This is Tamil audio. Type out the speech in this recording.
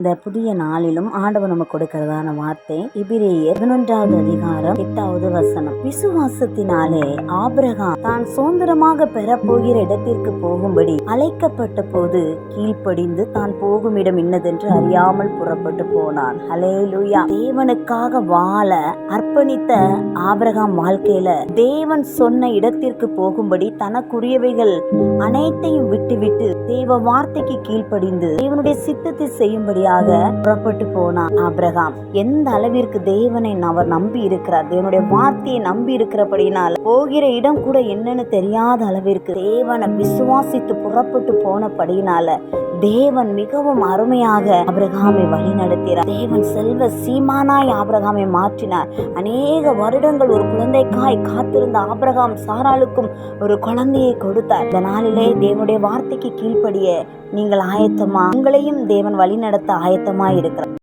இந்த புதிய நாளிலும் ஆண்டவர் நம்ம கொடுக்கிறதான வார்த்தை இபிரேயர் பதினொன்றாவது அதிகாரம் எட்டாவது வசனம். விசுவாசத்தினாலே ஆபிரகாம் தான் சுதந்திரமாக பெறப்போகிற இடத்திற்கு போகும்படி அழைக்கப்பட்ட போது கீழ்ப்படிந்து தான் போகும் இடம் இன்னதென்று அறியாமல் புறப்பட்டு போனான். ஹலே லூயா தேவனுக்காக வாழ அர்ப்பணித்த ஆபிரகாம் வாழ்க்கையில தேவன் சொன்ன இடத்திற்கு போகும்படி தனக்குரியவைகள் அனைத்தையும் விட்டுவிட்டு தேவ வார்த்தைக்கு கீழ்ப்படிந்து தேவனுடைய சித்தத்தை செய்யும்படியா வழியாக புறப்பட்டு போனான் ஆபிரகாம். எந்த அளவிற்கு தேவனை அவர் நம்பி இருக்கிறார் தேவனுடைய வார்த்தையை நம்பி இருக்கிறபடினால் போகிற இடம் கூட என்னன்னு தெரியாத அளவிற்கு தேவனை விசுவாசித்து புறப்பட்டு போனபடினால தேவன் மிகவும் அருமையாக அபிரகாமை வழி நடத்தினார் தேவன் செல்வ சீமானாய் ஆபிரகாமை மாற்றினார். அநேக வருடங்கள் ஒரு குழந்தைக்காய் காத்திருந்த ஆபிரகாம் சாராளுக்கும் ஒரு குழந்தையை கொடுத்தார். இந்த நாளிலே தேவனுடைய வார்த்தைக்கு கீழ்ப்படிய நீங்கள் ஆயத்தமா? உங்களையும் தேவன் வழி நடத்த ஆயத்தமா இருக்கிறார்